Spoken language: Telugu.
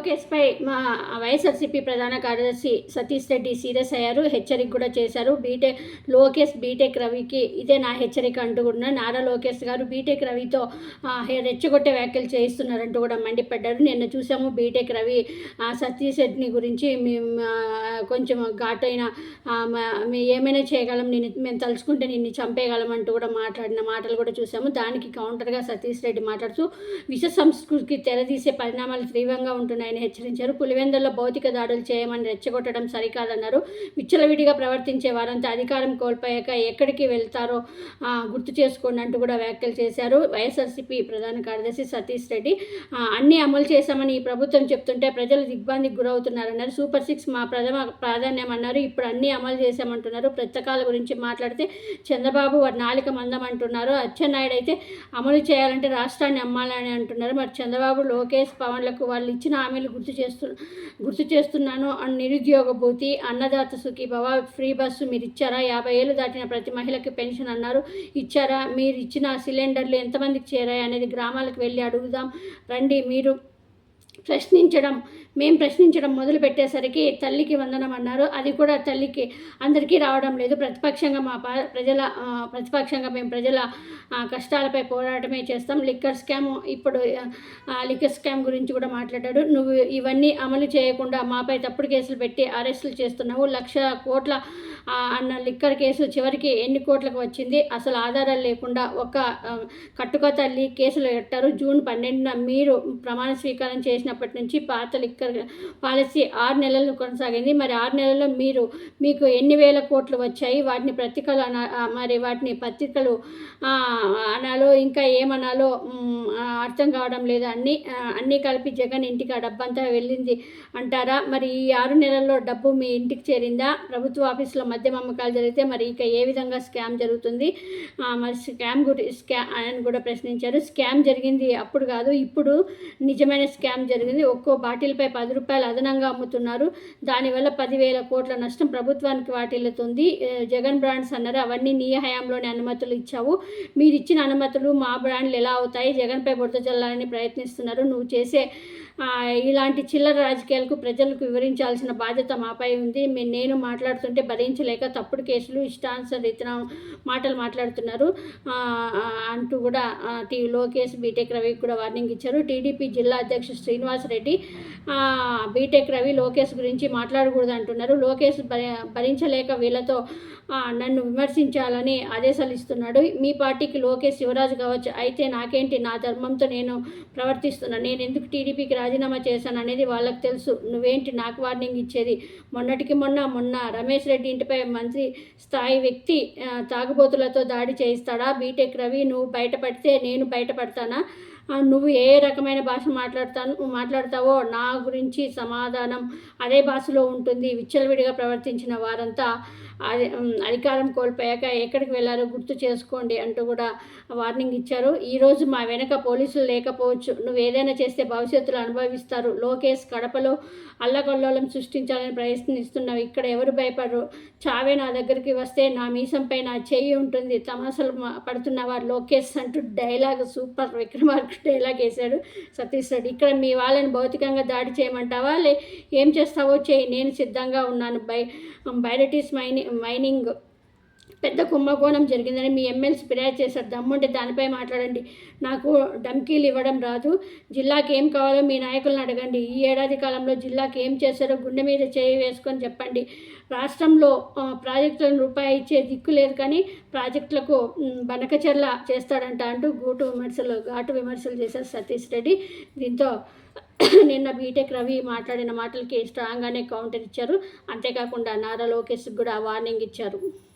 లోకేష్పై మా వైఎస్ఆర్సీపీ ప్రధాన కార్యదర్శి సతీష్ రెడ్డి సీరియస్ అయ్యారు. హెచ్చరిక కూడా చేశారు. బీటెక్ లోకేష్ బీటెక్ రవికి ఇదే నా హెచ్చరిక అంటూ కూడా నారా లోకేష్ గారు బీటెక్ రవితో రెచ్చగొట్టే వ్యాఖ్యలు చేయిస్తున్నారంటూ కూడా మండిపడ్డారు. నిన్న చూసాము బీటెక్ రవి సతీష్ రెడ్డిని గురించి మేము కొంచెం ఘాటైన ఏమైనా చేయగలం నేను మేము తలుచుకుంటే నిన్ను చంపేయగలం అంటూ కూడా మాట్లాడిన మాటలు కూడా చూసాము. దానికి కౌంటర్గా సతీష్ రెడ్డి మాట్లాడుతూ విష సంస్కృతికి తెరదీసే పరిణామాలు తీవ్రంగా ఉంటున్నాయి. ఆయన హెచ్చరించారు. పులివెందుల్లో భౌతిక దాడులు చేయమని రెచ్చగొట్టడం సరికాదన్నారు. విచ్చలవిడిగా ప్రవర్తించే వారంతా అధికారం కోల్పోయాక ఎక్కడికి వెళ్తారో గుర్తు చేసుకోండి అంటూ కూడా వ్యాఖ్యలు చేశారు. వైఎస్ఆర్సీపీ ప్రధాన కార్యదర్శి సతీష్ రెడ్డి. అన్నీ అమలు చేశామని ఈ ప్రభుత్వం చెప్తుంటే ప్రజలు దిగ్బంధికి గురవుతున్నారన్నారు. సూపర్ సిక్స్ మా ప్రథమ ప్రాధాన్యం అన్నారు. ఇప్పుడు అన్నీ అమలు చేశామంటున్నారు. పుస్తకాల గురించి మాట్లాడితే చంద్రబాబు వారి నాలిక మందం అంటున్నారు అచ్చెన్నాయుడు అయితే అమలు చేయాలంటే రాష్ట్రాన్ని అమ్మాలని అంటున్నారు. మరి చంద్రబాబు లోకేష్ పవన్లకు వాళ్ళు ఇచ్చిన హామీలు గుర్తు చేస్తు గుర్తు చేస్తున్నాను. అండ్ నిరుద్యోగ భూతి అన్నదాత సుఖీభవ ఫ్రీ బస్సు మీరు ఇచ్చారా? యాభై ఏళ్ళు దాటిన ప్రతి మహిళకి పెన్షన్ అన్నారు. ఇచ్చారా? మీరు ఇచ్చిన సిలిండర్లు ఎంతమందికి చేరాయి అనేది గ్రామాలకు వెళ్ళి అడుగుదాం. రండి మీరు ప్రశ్నించడం మేము ప్రశ్నించడం మొదలు పెట్టేసరికి తల్లికి వందనం అన్నారు. అది కూడా తల్లికి అందరికీ రావడం లేదు. ప్రతిపక్షంగా మా ప్రజల ప్రతిపక్షంగా మేము ప్రజల కష్టాలపై పోరాటమే చేస్తాం. లిక్కర్ స్కామ్ ఇప్పుడు లిక్కర్ స్కామ్ గురించి కూడా మాట్లాడాడు. నువ్వు ఇవన్నీ అమలు చేయకుండా మాపై తప్పుడు కేసులు పెట్టి అరెస్టులు చేస్తున్నావు. లక్ష కోట్ల అన్న లిక్కర్ కేసు చివరికి ఎన్ని కోట్లకు వచ్చింది? అసలు ఆధారాలు లేకుండా ఒక కట్టుక తల్లి కేసులు పెట్టారు. జూన్ పన్నెండున మీరు ప్రమాణ స్వీకారం చేసినప్పటి నుంచి పాత లిక్కర్ పాలసీ ఆరు నెలలు కొనసాగింది. మరి ఆరు నెలల్లో మీరు మీకు ఎన్ని వేల కోట్లు వచ్చాయి? వాటిని పత్రికలు అన మరి వాటిని పత్రికలు అనాలో ఇంకా ఏమనాలో అర్థం కావడం లేదు. అన్నీ అన్నీ కలిపి జగన్ ఇంటికి ఆ డబ్బంతా వెళ్ళింది అంటారా? మరి ఈ ఆరు నెలల్లో డబ్బు మీ ఇంటికి చేరిందా? ప్రభుత్వ ఆఫీసులో మద్యం అమ్మకాలు జరిగితే మరి ఇక ఏ విధంగా స్కామ్ జరుగుతుంది? మరి స్కామ్ గురి స్కామ్ అని కూడా ప్రశ్నించారు. స్కామ్ జరిగింది అప్పుడు కాదు ఇప్పుడు నిజమైన స్కామ్ జరిగింది. ఒక్కో బాటిల్పై పది రూపాయలు అదనంగా అమ్ముతున్నారు. దానివల్ల పదివేల కోట్ల నష్టం ప్రభుత్వానికి వాటిల్లుతుంది. జగన్ బ్రాండ్స్ అన్నారు అవన్నీ నీ హయాంలోనే అనుమతులు ఇచ్చావు. మీరు ఇచ్చిన అనుమతులు మా బ్రాండ్లు ఎలా అవుతాయి? జగన్పై బురద చల్లాలని ప్రయత్నిస్తున్నారు. నువ్వు చేసే ఇలాంటి చిల్లర రాజకీయాలకు ప్రజలకు వివరించాల్సిన బాధ్యత మాపై ఉంది. నేను మాట్లాడుతుంటే భరించలేక తప్పుడు కేసులు ఇష్టాన్సర్ ఇతర మాటలు మాట్లాడుతున్నారు. అంటూ కూడా టీ లోకేష్ బీటెక్ రవి కూడా వార్నింగ్ ఇచ్చారు. టీడీపీ జిల్లా అధ్యక్షుడు శ్రీనివాస్ రెడ్డి బీటెక్ రవి లోకేష్ గురించి మాట్లాడకూడదు అంటున్నారు లోకేష్ భరించలేక వీళ్ళతో నన్ను విమర్శించాలని ఆదేశాలు ఇస్తున్నాడు. మీ పార్టీకి లోకేష్ యువరాజు కావచ్చు. అయితే నాకేంటి నా ధర్మంతో నేను ప్రవర్తిస్తున్నాను నేను ఎందుకు టీడీపీకి రాజీనామా చేశాను అనేది వాళ్ళకి తెలుసు. నువ్వేంటి నాకు వార్నింగ్ ఇచ్చేది? మొన్నటికి మొన్న మొన్న రమేష్ రెడ్డి ఇంటిపై మంత్రి స్థాయి వ్యక్తి తాగుబోతులతో దాడి చేయిస్తాడా? బీటెక్ రవి నువ్వు బయటపడితే నేను బయటపడతానా? నువ్వు ఏ రకమైన భాష మాట్లాడతాను మాట్లాడతావో నా గురించి సమాధానం అదే భాషలో ఉంటుంది. విచ్చలవిడిగా ప్రవర్తించిన వారంతా అధికారం కోల్పోయాక ఎక్కడికి వెళ్ళారో గుర్తు చేసుకోండి అంటూ కూడా వార్నింగ్ ఇచ్చారు. ఈరోజు మా వెనక పోలీసులు లేకపోవచ్చు. నువ్వు ఏదైనా చేస్తే భవిష్యత్తులో అనుభవిస్తారు. లోకేష్ కడపలో అల్లకల్లోలం సృష్టించాలని ప్రయత్నిస్తున్నావు. ఇక్కడ ఎవరు భయపడరు? చావే నా దగ్గరికి వస్తే నా మీసంపై నా చెయ్యి ఉంటుంది. తమాసలు పడుతున్నవారు పడుతున్నవా లోకేష్ అంటూ డైలాగ్ సూపర్ విక్రమార్కు డైలాగ్ వేశాడు సతీష్ రెడ్డి. ఇక్కడ మీ వాళ్ళని భౌతికంగా దాడి చేయమంటావా? లే ఏం చేస్తావో చేయి. నేను సిద్ధంగా ఉన్నాను. బై బైరటీస్ మైని మైనింగ్ పెద్ద కుంభకోణం జరిగిందని మీ ఎమ్మెల్సీ ఫిర్యాదు చేశారు. దమ్ముంటే దానిపై మాట్లాడండి. నాకు డంకీలు ఇవ్వడం రాదు. జిల్లాకి ఏం కావాలో మీ నాయకులను అడగండి. ఈ ఏడాది కాలంలో జిల్లాకి ఏం చేశారో గుండె మీద చేయి వేసుకొని చెప్పండి. రాష్ట్రంలో ప్రాజెక్టులను రూపాయి ఇచ్చే దిక్కు లేదు కానీ ప్రాజెక్టులకు మ్, బనకచెర్ల చేస్తాడంట అంటూ గూటు విమర్శలు ఘాటు విమర్శలు చేశారు సతీష్ రెడ్డి. దీంతో నిన్న బీటెక్ రవి మాట్లాడిన మాటలకి స్ట్రాంగ్గానే కౌంటర్ ఇచ్చారు. అంతేకాకుండా నారా లోకేష్ కూడా వార్నింగ్ ఇచ్చారు.